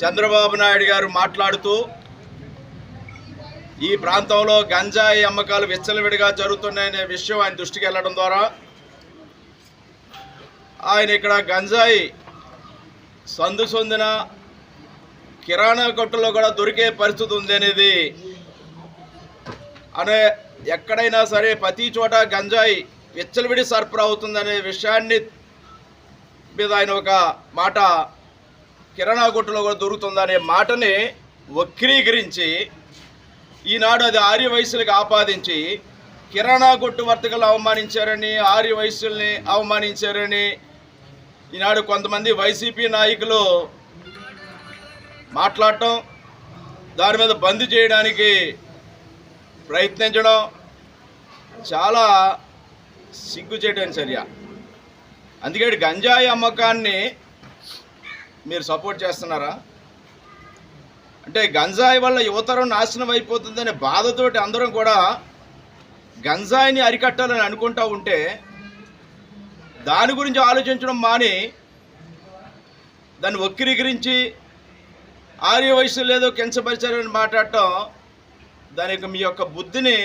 చంద్రబాబు నాయుడు గారు మాట్లాడుతూ ఈ ప్రాంతంలో గంజాయి అమ్మకాలు విచ్చలవిడిగా జరుగుతున్నాయనే విషయం ఆయన దృష్టికి వెళ్ళడం ద్వారా ఆయన ఇక్కడ గంజాయి సందు సొందిన కిరాణా కొట్టులో కూడా దొరికే పరిస్థితి ఉంది అనేది అనే ఎక్కడైనా సరే ప్రతి చోట గంజాయి విచ్చలవిడి సరఫరా అవుతుందనే విషయాన్ని మీద ఆయన ఒక మాట కిరాణా కొట్టులో కూడా దొరుకుతుందనే మాటని వక్రీకరించి ఈనాడు అది ఆర్య వయసులకు ఆపాదించి కిరాణా కొట్టు వర్తకులు అవమానించారని ఆర్య వయసుల్ని అవమానించారని ఈనాడు కొంతమంది వైసీపీ నాయకులు మాట్లాడటం దాని మీద బంద్ చేయడానికి ప్రయత్నించడం చాలా సిగ్గు చేయడం చర్య. అందుకే గంజాయి అమ్మకాన్ని మీరు సపోర్ట్ చేస్తున్నారా? అంటే గంజాయి వల్ల యువతరం నాశనం అయిపోతుందనే బాధతోటి అందరం కూడా గంజాయిని అరికట్టాలని అనుకుంటా ఉంటే దాని గురించి ఆలోచించడం మాని దాన్ని వక్రీకరించి ఆర్య వయసు లేదో కించపరిచారని మాట్లాడటం దాని యొక్క మీ యొక్క బుద్ధిని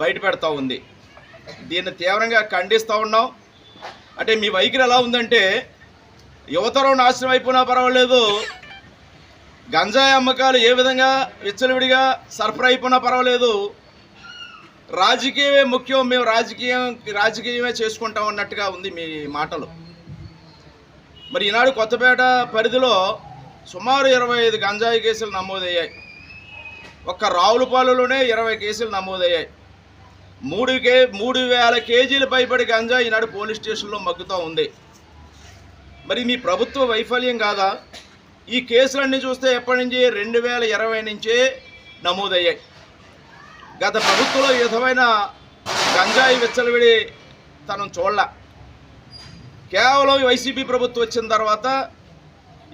బయటపెడతా ఉంది. దీన్ని తీవ్రంగా ఖండిస్తూ ఉన్నాం. అంటే మీ వైఖరి ఎలా ఉందంటే యువతరం నాశనం అయిపోయినా పర్వాలేదు గంజాయి అమ్మకాలు ఏ విధంగా విచ్చలవిడిగా సరఫరా అయిపోయినా పర్వాలేదు రాజకీయమే ముఖ్యం మేము రాజకీయం రాజకీయమే చేసుకుంటాం అన్నట్టుగా ఉంది మీ మాటలు. మరి ఈనాడు కొత్తపేట పరిధిలో సుమారు ఇరవై ఐదు గంజాయి కేసులు నమోదయ్యాయి. ఒక్క రావులపాలెంలోనే ఇరవై కేసులు నమోదయ్యాయి. మూడు కే మూడు వేల కేజీల పైబడి గంజా ఈనాడు పోలీస్ స్టేషన్లో మగ్గుతూ ఉంది. మరి మీ ప్రభుత్వ వైఫల్యం కాదా? ఈ కేసులన్నీ చూస్తే ఎప్పటి నుంచి? రెండు వేల ఇరవై నుంచే నమోదయ్యాయి. గత ప్రభుత్వంలో విధమైన గంజాయి విచ్చలవిడి తనం చూడలే. కేవలం వైసీపీ ప్రభుత్వం వచ్చిన తర్వాత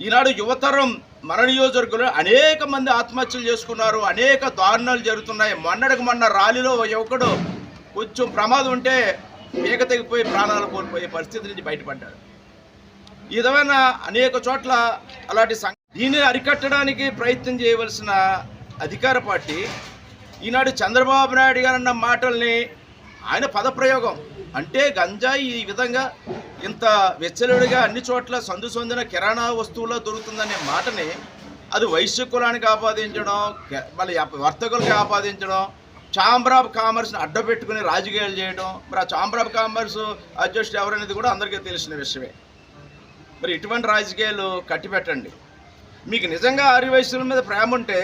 ఈనాడు యువతరం మన నియోజకవర్గంలో అనేక మంది ఆత్మహత్యలు చేసుకున్నారు అనేక దారుణాలు జరుగుతున్నాయి. మొన్నటికి మొన్న ర్యాలీలో యువకుడు కొంచెం ప్రమాదం ఉంటే మేక తెగిపోయి ప్రాణాలు కోల్పోయే పరిస్థితి నుంచి బయటపడ్డాడు ఈ విధమైన అనేక చోట్ల అలాంటి సం దీన్ని అరికట్టడానికి ప్రయత్నం చేయవలసిన అధికార పార్టీ ఈనాడు చంద్రబాబు నాయుడు గారు అన్న మాటల్ని ఆయన పదప్రయోగం. అంటే గంజాయి ఈ విధంగా ఇంత వెచ్చలుడిగా అన్ని చోట్ల సందు సొందిన కిరాణా వస్తువుల్లో దొరుకుతుందనే మాటని అది వైశ్య కులానికి ఆపాదించడం మళ్ళీ వర్తకులకి ఆపాదించడం ఛాంబర్ ఆఫ్ కామర్స్ని అడ్డపెట్టుకుని రాజకీయాలు చేయడం మరి ఆ ఛాంబర్ ఆఫ్ కామర్స్ అధ్యక్షుడు ఎవరనేది కూడా అందరికీ తెలిసిన విషయమే. మరి ఇటువంటి రాజకీయాలు కట్టిపెట్టండి. మీకు నిజంగా ఆరు వయసుల మీద ప్రేమ ఉంటే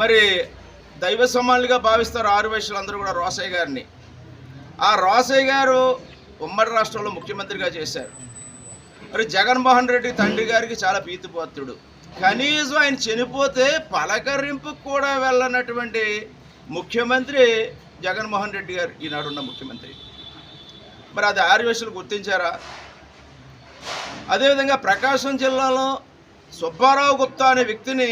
మరి దైవ సమానులుగా భావిస్తారు ఆరు వయసులు అందరూ కూడా రోసయ్య గారిని. ఆ రోసయ్య గారు ఉమ్మడి రాష్ట్రంలో ముఖ్యమంత్రిగా చేశారు. మరి జగన్మోహన్ రెడ్డి తండ్రి గారికి చాలా పీతిపోతుడు కనీసం ఆయన చనిపోతే పలకరింపుకు కూడా వెళ్ళనటువంటి ముఖ్యమంత్రి జగన్మోహన్ రెడ్డి గారు ఈనాడున్న ముఖ్యమంత్రి. మరి అది ఆర్యవేశులు గుర్తించారా? అదేవిధంగా ప్రకాశం జిల్లాలో సుబ్బారావు గుప్తా అనే వ్యక్తిని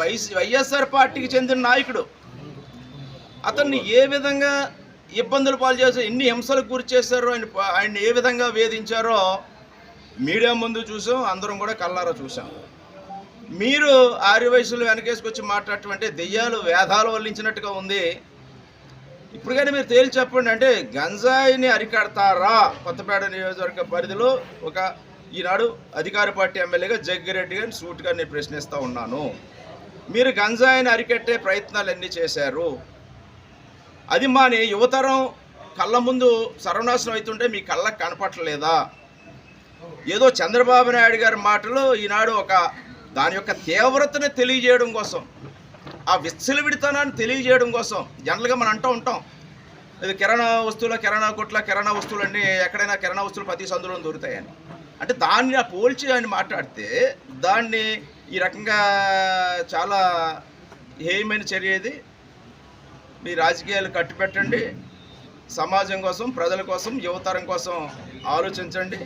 వైస్ వైఎస్ఆర్ పార్టీకి చెందిన నాయకుడు. అతన్ని ఏ విధంగా ఇబ్బందులు పాలు చేశారు ఎన్ని హింసలకు గురి చేశారో ఆయన ఆయన్ని ఏ విధంగా వేధించారో మీడియా ముందు చూసాం అందరం కూడా కల్లారా చూసాం. మీరు ఆరు వయసులు వెనకేసుకొచ్చి మాట్లాడటం అంటే దెయ్యాలు వేధాలు వల్లించినట్టుగా ఉంది. ఇప్పుడు కానీ మీరు తేల్చి చెప్పండి అంటే గంజాయిని అరికడతారా కొత్తపేట నియోజకవర్గ పరిధిలో ఒక ఈనాడు అధికార పార్టీ ఎమ్మెల్యేగా జగ్గిరెడ్డి గారిని సూట్గా నేను ప్రశ్నిస్తూ ఉన్నాను. మీరు గంజాయిని అరికట్టే ప్రయత్నాలు ఎన్ని చేశారు. అది మాని యువతరం కళ్ళ ముందు సర్వనాశనం అవుతుంటే మీ కళ్ళకు కనపట్టలేదా ఏదో చంద్రబాబు నాయుడు గారి మాటలు ఈనాడు ఒక దాని యొక్క తీవ్రతను తెలియజేయడం కోసం ఆ విచ్చలవిడితనాన్ని తెలియజేయడం కోసం జనరల్గా మనం అంటూ ఉంటాం. ఇది కిరాణా వస్తువుల కిరాణా కొట్ల కిరాణా వస్తువులు అన్నీ ఎక్కడైనా కిరాణా వస్తువులు ప్రతి సందులో దొరుకుతాయని. అంటే దాన్ని ఆ పోల్చి ఆయన మాట్లాడితే దాన్ని ఈ రకంగా చాలా హేయమైన చర్య ఇది. మీ రాజకీయాలు కట్టుపెట్టండి. సమాజం కోసం ప్రజల కోసం యువతరం కోసం ఆలోచించండి.